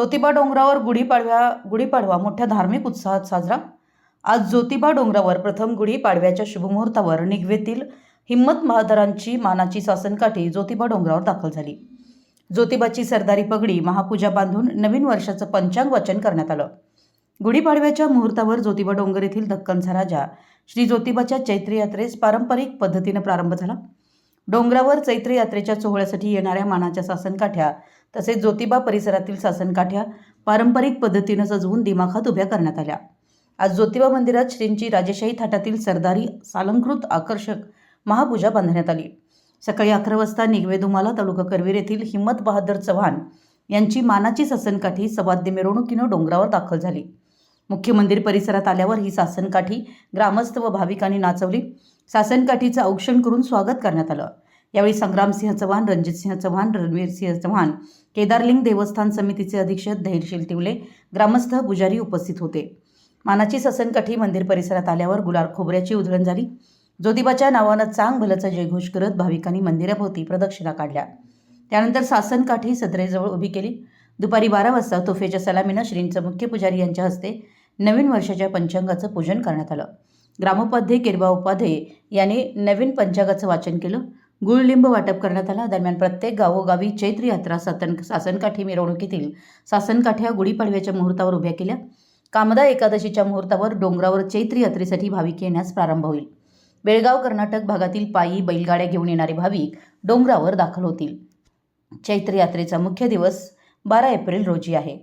ज्योतिबा डोंगरावर गुढीपाडव्या गुढीपाडवा मोठ्या धार्मिक उत्साहात साजरा. आज ज्योतिबा डोंगरावर प्रथम गुढीपाडव्याच्या शुभमुहूर्तावर निगवेतील हिम्मत महादरांची मानाची सासनकाठी ज्योतिबा डोंगरावर दाखल झाली. ज्योतिबाची सरदारी पगडी महापूजा बांधून नवीन वर्षाचं पंचांग वचन करण्यात आलं. गुढीपाडव्याच्या मुहूर्तावर ज्योतिबा डोंगर येथील दक्कनचा राजा श्री ज्योतिबाच्या चैत्र यात्रेस पारंपरिक पद्धतीनं प्रारंभ झाला. डोंगरावर चैत्र यात्रेच्या सोहळ्यासाठी येणाऱ्या मानाच्या सासनकाठ्या तसेच ज्योतिबा परिसरातील सासनकाठ्या पारंपरिक पद्धतीनं सजवून दिमाखात उभ्या करण्यात आल्या. आज ज्योतिबा मंदिरात श्रींची राजेशाही थाटातील सरदारी सालंकृत आकर्षक महापूजा बांधण्यात आली. सकाळी अकरा वाजता निगवेदुमाला तालुका करवीर येथील हिम्मत बहादर चव्हाण यांची मानाची सासनकाठी सवाद्य मिरवणुकीनं डोंगरावर दाखल झाली. मुख्य मंदिर परिसरात आल्यावर ही सासनकाठी ग्रामस्थ व भाविकांनी नाचवली. सासनकाठीचं औक्षण करून स्वागत करण्यात आलं. यावेळी संग्रामसिंह चव्हाण रणजितसिंह चव्हाण रणवीरसिंह चव्हाण केदारलिंग देवस्थान समितीचे अधीक्षक धैर्यशील तिवले ग्रामस्थ पुजारी उपस्थित होते. मानाची ससनकाठी मंदिर परिसरात आल्यावर गुलाल खोबऱ्याची उधळण झाली. ज्योतिबाच्या नावानं चांग भलचा जयघोष करत भाविकांनी मंदिराभोवती प्रदक्षिणा काढल्या. त्यानंतर सासनकाठी सदरेजवळ उभी केली. दुपारी बारा वाजता तोफेच्या सलामीनं श्रींचं मुख्य पुजारी यांच्या हस्ते नवीन वर्षाच्या पंचांगाचं पूजन करण्यात आलं. ग्रामोपाध्ये किरबा उपाध्ये यांनी नवीन पंचांगाचं वाचन केलं. गुळलिंब वाटप करण्यात आला. दरम्यान प्रत्येक गावोगावी चैत्र यात्रा सातन सासनकाठी मिरवणुकीतील सासनकाठ्या गुढीपाडव्याच्या मुहूर्तावर उभ्या केल्या. कामदा एकादशीच्या मुहूर्तावर डोंगरावर चैत्र यात्रेसाठी भाविक येण्यास प्रारंभ होईल. बेळगाव कर्नाटक भागातील पायी बैलगाड्या घेऊन येणारे भाविक डोंगरावर दाखल होतील. चैत्र यात्रेचा मुख्य दिवस बारा एप्रिल रोजी आहे.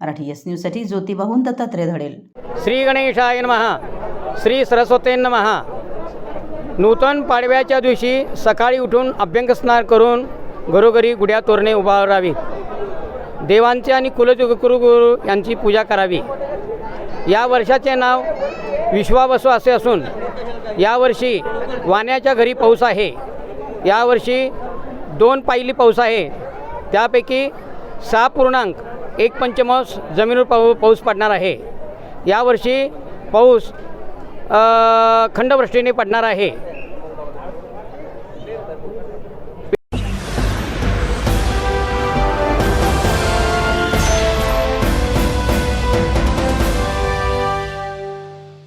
मराठी एस न्यूजसाठी ज्योतिबाहून दत्तात्रय धडेल श्री गणेशाय नमः. श्री सरस्वते नमः. नूतन पाडव्याच्या दिवशी सकाळी उठून अभ्यंगस्नान करून घरोघरी गुढ्या तोरणे उभारावी. देवांचे आणि कुलगुरुगुरु यांची पूजा करावी. या वर्षाचे नाव विश्वावसू असे असून यावर्षी वाण्याच्या घरी पाऊस आहे. यावर्षी दोन पायली पाऊस आहे. त्यापैकी सहा पूर्णांक एक पंचमांश जमिनीवर पाऊ पाऊस पडणार आहे. यावर्षी पाऊस खंडवृष्टीने पडणार आहे.